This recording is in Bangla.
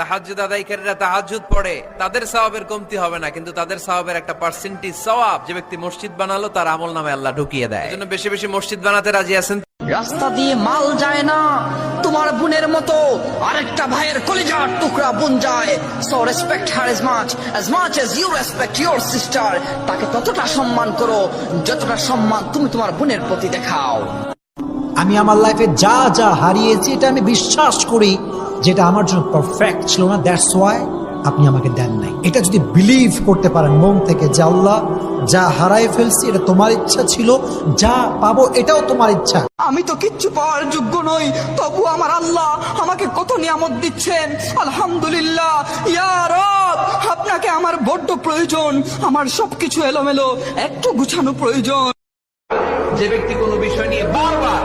তাহাজ্জুদ আদায়কারীরা তাহাজ্জুদ পড়ে তাদের সওয়াবের কমতি হবে না কিন্তু তাদের সওয়াবের একটা পার্সেন্টেজ সওয়াব যে ব্যক্তি মসজিদ বানালো তার আমল নামে আল্লাহ ঢুকিয়ে দেয়। এজন্য বেশি বেশি মসজিদ বানাতে রাজি আছেন? রাস্তা দিয়ে মাল যায় না তোমার বোনের মতো আরেকটা ভাইয়ের কলিজার টুকরা বোন যায়। So respect her as much as much as you respect your sister তাকে ততটা সম্মান করো যতটা সম্মান তুমি তোমার বোনের প্রতি দেখাও। আমি আমার লাইফে যা যা হারিয়েছি এটা আমি বিশ্বাস করি। যেটা আমার জন্য পারফেক্ট ছিল না দ্যাটস ওয়াই আপনি আমাকে দেন নাই। এটা যদি বিলিভ করতে পারেন মন থেকে যে আল্লাহ যা হারাই ফেলছি এটা তোমার ইচ্ছা ছিল যা পাবো এটাও তোমার ইচ্ছা। আমি তো কিচ্ছু পাওয়ার যোগ্য নই তবু আমার আল্লাহ আমাকে কত নিয়ামত দিচ্ছেন। আলহামদুলিল্লাহ ইয়া রব আপনাকে আমার বড্ড প্রয়োজন আমার সবকিছু এলোমেলো একটু গুছানো প্রয়োজন। যে ব্যক্তি কোনো বিষয় নিয়ে বারবার